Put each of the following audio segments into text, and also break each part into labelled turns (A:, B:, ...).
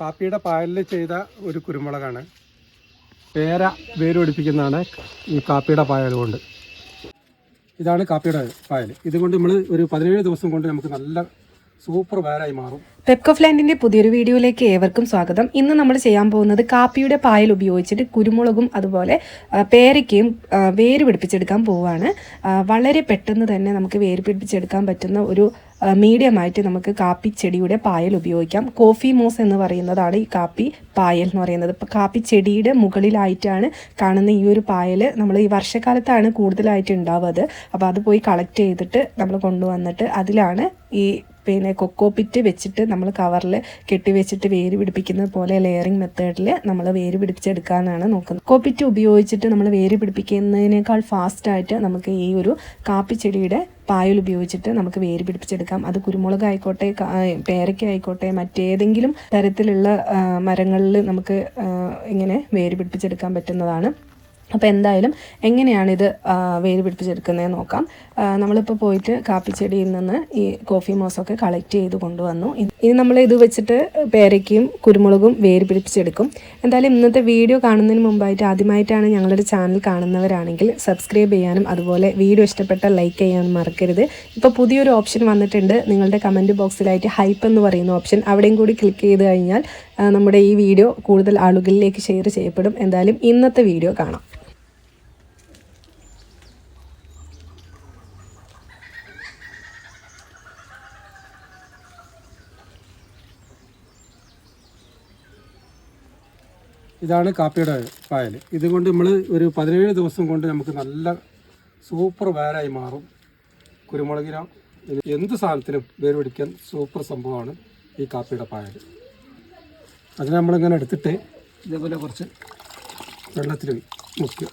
A: കാപ്പിയുടെ പായലിൽ ചെയ്ത ഒരു കുരുമുളകാണ്. പേര വേര് പിടിപ്പിക്കുന്നതാണ് ഈ കാപ്പിയുടെ പായൽ കൊണ്ട്. ഇതാണ് കാപ്പിയുടെ പായൽ. ഇതുകൊണ്ട് നമ്മൾ ഒരു പതിനേഴ് ദിവസം കൊണ്ട് നമുക്ക് നല്ല സൂപ്പർ വേരായി മാറും.
B: പെപ്കോഫ്ലാൻഡിന്റെ പുതിയൊരു വീഡിയോയിലേക്ക് ഏവർക്കും സ്വാഗതം. ഇന്ന് നമ്മൾ ചെയ്യാൻ പോകുന്നത് കാപ്പിയുടെ പായൽ ഉപയോഗിച്ചിട്ട് കുരുമുളകും അതുപോലെ പേരയ്ക്കയും വേര് പിടിപ്പിച്ചെടുക്കാൻ പോവുകയാണ്. വളരെ പെട്ടെന്ന് തന്നെ നമുക്ക് വേര് പിടിപ്പിച്ചെടുക്കാൻ പറ്റുന്ന ഒരു മീഡിയമായിട്ട് നമുക്ക് കാപ്പി ചെടിയുടെ പായൽ ഉപയോഗിക്കാം. കോഫി മോസ് എന്ന് പറയുന്നതാണ് ഈ കാപ്പി പായൽ എന്ന് പറയുന്നത്. ഇപ്പം കാപ്പി ചെടിയുടെ മുകളിലായിട്ടാണ് കാണുന്ന ഈ ഒരു പായൽ. നമ്മൾ ഈ വർഷക്കാലത്താണ് കൂടുതലായിട്ട് ഉണ്ടാവുന്നത് അപ്പോൾ അത് പോയി കളക്ട് ചെയ്തിട്ട് നമ്മൾ കൊണ്ടുവന്നിട്ട് അതിലാണ് ഈ പിന്നെ കൊക്കോ പിറ്റ് വെച്ചിട്ട് നമ്മൾ കവറിൽ കെട്ടി വെച്ചിട്ട് വേര് പിടിപ്പിക്കുന്നത് പോലെ ലെയറിംഗ് മെത്തേഡിൽ നമ്മൾ വേര് പിടിപ്പിച്ചെടുക്കാനാണ് നോക്കുന്നത്. കൊക്കോ പിറ്റ് ഉപയോഗിച്ചിട്ട് നമ്മൾ വേര് പിടിപ്പിക്കുന്നതിനേക്കാൾ ഫാസ്റ്റായിട്ട് നമുക്ക് ഈ ഒരു കാപ്പി ചെടിയുടെ പായൽ ഉപയോഗിച്ചിട്ട് നമുക്ക് വേര് പിടിപ്പിച്ചെടുക്കാം. അത് കുരുമുളക് ആയിക്കോട്ടെ പേരയ്ക്ക ആയിക്കോട്ടെ മറ്റേതെങ്കിലും തരത്തിലുള്ള മരങ്ങളിൽ നമുക്ക് ഇങ്ങനെ വേര് പിടിപ്പിച്ചെടുക്കാൻ പറ്റുന്നതാണ്. അപ്പോൾ എന്തായാലും എങ്ങനെയാണ് ഇത് വേര് പിടിപ്പിച്ചെടുക്കുന്നത് നോക്കാം. നമ്മളിപ്പോൾ പോയിട്ട് കാപ്പിച്ചെടിയിൽ നിന്ന് ഈ കോഫി മോസൊക്കെ കളക്ട് ചെയ്ത് കൊണ്ടുവന്നു. ഇനി നമ്മൾ ഇത് വെച്ചിട്ട് പേരയ്ക്കും കുരുമുളകും വേര് പിടിപ്പിച്ചെടുക്കും. എന്തായാലും ഇന്നത്തെ വീഡിയോ കാണുന്നതിന് മുമ്പായിട്ട് ആദ്യമായിട്ടാണ് ഞങ്ങളുടെ ചാനൽ കാണുന്നവരാണെങ്കിൽ സബ്സ്ക്രൈബ് ചെയ്യാനും അതുപോലെ വീഡിയോ ഇഷ്ടപ്പെട്ട ലൈക്ക് ചെയ്യാനും മറക്കരുത്. ഇപ്പോൾ പുതിയൊരു ഓപ്ഷൻ വന്നിട്ടുണ്ട്. നിങ്ങളുടെ കമന്റ് ബോക്സിലായിട്ട് ഹൈപ്പ് എന്ന് പറയുന്ന ഓപ്ഷൻ. അവിടെയും കൂടി ക്ലിക്ക് ചെയ്ത് കഴിഞ്ഞാൽ നമ്മുടെ ഈ വീഡിയോ കൂടുതൽ ആളുകളിലേക്ക് ഷെയർ ചെയ്യപ്പെടും. എന്തായാലും ഇന്നത്തെ വീഡിയോ കാണാം.
A: ഇതാണ് കാപ്പിയുടെ പായൽ. ഇതുകൊണ്ട് നമ്മൾ ഒരു പതിനേഴ് ദിവസം കൊണ്ട് നമുക്ക് നല്ല സൂപ്പർ വേരായി മാറും. കുരുമുളകിനോ എന്ത് സാധനത്തിനും വേര് പിടിക്കാൻ സൂപ്പർ സംഭവമാണ് ഈ കാപ്പിയുടെ പായൽ. അതിനെ നമ്മളിങ്ങനെ എടുത്തിട്ട് ഇതേപോലെ കുറച്ച് വെള്ളത്തിൽ മുക്കുക.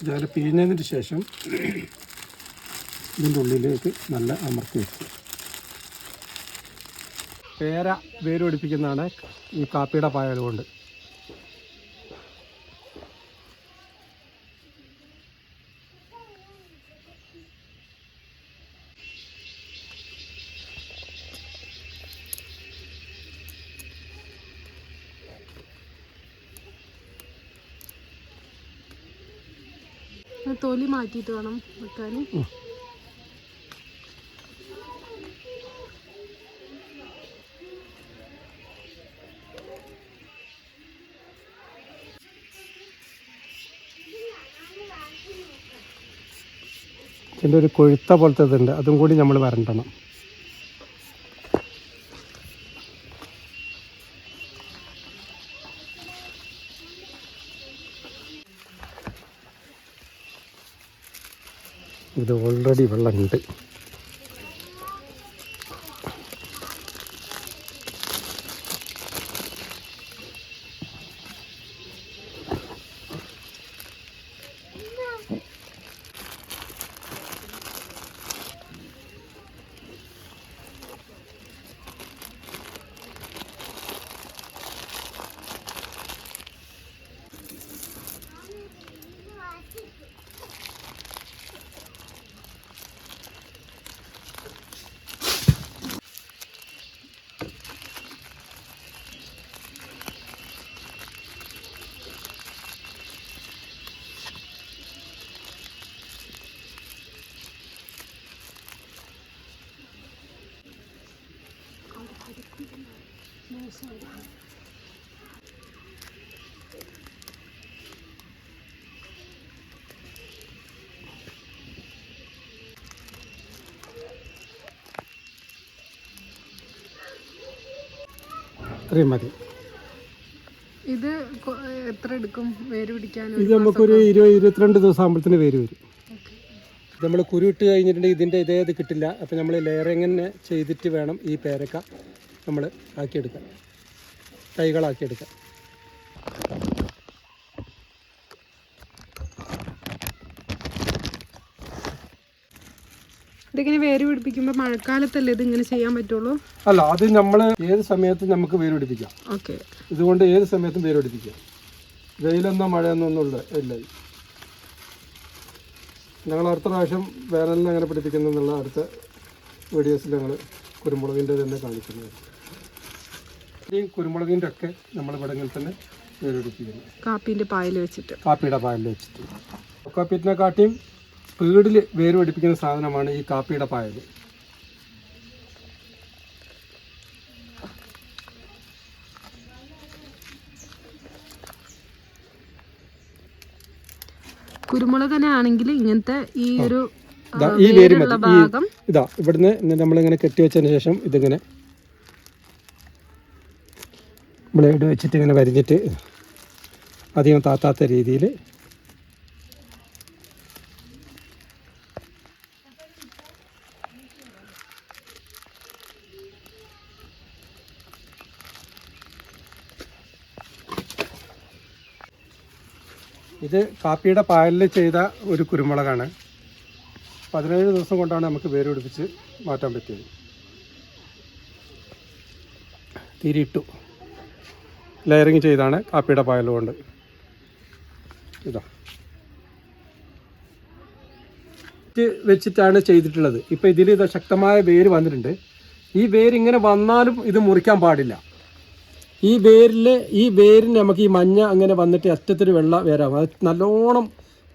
A: ഇതേപോലെ പിഴിഞ്ഞതിന് ശേഷം ഇതിന്റെ ഉള്ളിലേക്ക് നല്ല അമർത്തി വെക്കുക. പേര വേര് പിടിപ്പിക്കുന്നതാണ് ഈ കാപ്പിയുടെ പായൽ
B: തൊലി മാറ്റിയിട്ട് വേണം വെക്കാൻ.
A: ഇതിന്റെ ഒരു കൊഴുത്ത പോലത്തെ ഇതുണ്ട്. അതും കൂടി നമ്മൾ വരണ്ടണം. ഇത് ഓൾറെഡി വെള്ളമുണ്ട്. ഇത്രയും മതി.
B: ഇത് എത്ര എടുക്കും? വേര് പിടിക്കാൻ
A: ഇത് നമുക്കൊരു ഇരുപത് ഇരുപത്തിരണ്ട് ദിവസം ആകുമ്പോഴത്തേന് വേര് വരും. നമ്മൾ കുരുവിട്ട് കഴിഞ്ഞിട്ടുണ്ടെങ്കിൽ ഇതിന്റെ ഇതേ ഇത് കിട്ടില്ല. അപ്പോൾ നമ്മൾ ലെയറിങ്ങനെ ചെയ്തിട്ട് വേണം ഈ പേരക്ക നമ്മൾ ആക്കിയെടുക്കാൻ. തൈകളാക്കിയെടുക്കാൻ.
B: ഇതിങ്ങനെ വേര് പിടിപ്പിക്കുമ്പോൾ മഴക്കാലത്തല്ലേ ഇത് ഇങ്ങനെ ചെയ്യാൻ പറ്റുള്ളൂ?
A: അല്ല അത് നമ്മൾ ഏത് സമയത്തും നമുക്ക് വേര് പിടിപ്പിക്കാം.
B: ഓക്കെ.
A: ഇതുകൊണ്ട് ഏത് സമയത്തും വേര് പിടിപ്പിക്കാം. വെയിലെന്നോ മഴയെന്നോ ഒന്നും ഉള്ള ഇല്ല. ഞങ്ങൾ അടുത്ത പ്രാവശ്യം വേനലിന് എങ്ങനെ പിടിപ്പിക്കുന്നു എന്നുള്ള അടുത്ത വീഡിയോസിൽ ഞങ്ങൾ കുരുമുളകിന്റെ തന്നെ കാണിക്കുന്നത് ഈ കുരുമുളകിന്റെ ഒക്കെ നമ്മൾ ഇവിടെ തന്നെ വേര് വേരെടുപ്പിക്കുന്നു
B: കാപ്പിന്റെ പായൽ വെച്ചിട്ട്.
A: കാപ്പിയുടെ പായൽ വെച്ചിട്ട്. കൊക്കോപ്പീറ്റിനെ കാട്ടിയും സ്പീഡിൽ വേര് പിടിപ്പിക്കുന്ന സാധനമാണ് ഈ കാപ്പിയുടെ പായൽ
B: കുരുമുളകനാണെങ്കിൽ ഇങ്ങനത്തെ ഈ ഒരു
A: ഈ വേര് മതി. ഇതാ ഇവിടുന്ന് നമ്മളിങ്ങനെ കെട്ടിവെച്ചതിന് ശേഷം ഇതിങ്ങനെ ബ്ലേഡ് വെച്ചിട്ട് ഇങ്ങനെ വരിഞ്ഞിട്ട് അധികം താത്താത്ത രീതിയിൽ ഇത് കാപ്പിയുടെ പായലിൽ ചെയ്ത ഒരു കുരുമുളകാണ്. പതിനേഴ് ദിവസം കൊണ്ടാണ് നമുക്ക് വേര് പിടിപ്പിച്ച് മാറ്റാൻ പറ്റിയത്. തിരിയിട്ടു ലെയറിങ് ചെയ്താണ് കാപ്പിയുടെ പായൽ കൊണ്ട്. ഇതാ. വെച്ചിട്ടാണ് ചെയ്തിട്ടുള്ളത്. ഇപ്പം ഇതിൽ ഇത് ശക്തമായ വേര് വന്നിട്ടുണ്ട്. ഈ വേര് ഇങ്ങനെ വന്നാലും ഇത് മുറിക്കാൻ പാടില്ല. ഈ വേരിൽ ഈ വേരിന് നമുക്ക് ഈ മഞ്ഞ അങ്ങനെ വന്നിട്ട് അറ്റത്തൊരു വെള്ള വേരാകും അത് നല്ലോണം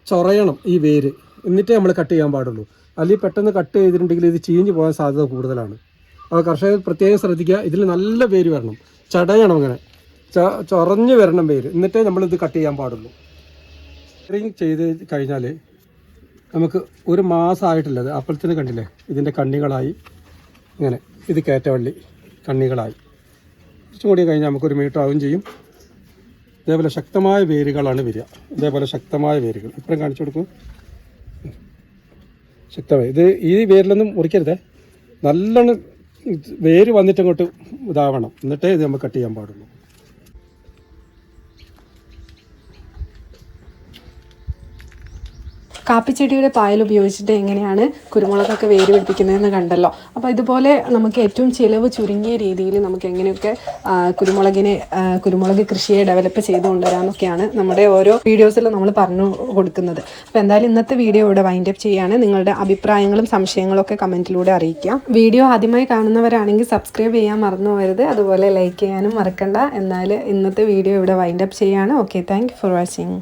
A: ചൊറയണം ഈ വേര്. എന്നിട്ടേ നമ്മൾ കട്ട് ചെയ്യാൻ പാടുള്ളൂ. അല്ലെങ്കിൽ പെട്ടെന്ന് കട്ട് ചെയ്തിട്ടുണ്ടെങ്കിൽ ഇത് ചീഞ്ഞ് പോകാൻ സാധ്യത കൂടുതലാണ്. അപ്പോൾ കർഷകർ പ്രത്യേകം ശ്രദ്ധിക്കുക ഇതിൽ നല്ല വേര് വരണം. ചടയണം അങ്ങനെ. ചൊറഞ്ഞ് വരണം വേര്. എന്നിട്ടേ നമ്മളിത് കട്ട് ചെയ്യാൻ പാടുള്ളൂ. ഇത്രയും ചെയ്ത് കഴിഞ്ഞാൽ നമുക്ക് ഒരു മാസമായിട്ടുള്ളത് അപ്പോഴത്തേന് കണ്ടില്ലേ ഇതിന്റെ കണ്ണികളായി. ഇങ്ങനെ ഇത് കയറ്റവള്ളി കണ്ണികളായി. കുറച്ചും കൂടി കഴിഞ്ഞാൽ നമുക്കൊരു മീറ്റർ ചെയ്യും. ഇതേപോലെ ശക്തമായ വേരുകളാണ് വരിക. ഇതേപോലെ ശക്തമായ വേരുകൾ. ഇപ്പഴും കാണിച്ചു കൊടുക്കും. ശക്തമായി. ഇത് ഈ വേരിലൊന്നും മുറിക്കരുതേ. നല്ലോണം വേര് വന്നിട്ട് അങ്ങോട്ട് ഇതാവണം. എന്നിട്ടേ ഇത് നമുക്ക് കട്ട് ചെയ്യാൻ പാടുള്ളൂ.
B: കാപ്പിച്ചെടിയുടെ പായൽ ഉപയോഗിച്ചിട്ട് എങ്ങനെയാണ് കുരുമുളകൊക്കെ വേര് പിടിപ്പിക്കുന്നതെന്ന് കണ്ടല്ലോ. അപ്പോൾ ഇതുപോലെ നമുക്ക് ഏറ്റവും ചിലവ് ചുരുങ്ങിയ രീതിയിൽ നമുക്ക് എങ്ങനെയൊക്കെ കുരുമുളകിനെ കുരുമുളക് കൃഷിയെ ഡെവലപ്പ് ചെയ്ത് കൊണ്ടുവരാമെന്നൊക്കെയാണ് നമ്മുടെ ഓരോ വീഡിയോസിൽ നമ്മൾ പറഞ്ഞു കൊടുക്കുന്നത്. അപ്പോൾ എന്തായാലും ഇന്നത്തെ വീഡിയോ ഇവിടെ വൈൻഡ് അപ്പ് ചെയ്യാണ്. നിങ്ങളുടെ അഭിപ്രായങ്ങളും സംശയങ്ങളും ഒക്കെ കമന്റിലൂടെ അറിയിക്കാം. വീഡിയോ ആദ്യമായി കാണുന്നവരാണെങ്കിൽ സബ്സ്ക്രൈബ് ചെയ്യാൻ മറന്നു പോകരുത്. അതുപോലെ ലൈക്ക് ചെയ്യാനും മറക്കണ്ട. എന്നാൽ ഇന്നത്തെ വീഡിയോ ഇവിടെ വൈൻഡ് അപ്പ് ചെയ്യാണ്. Okay thank for watching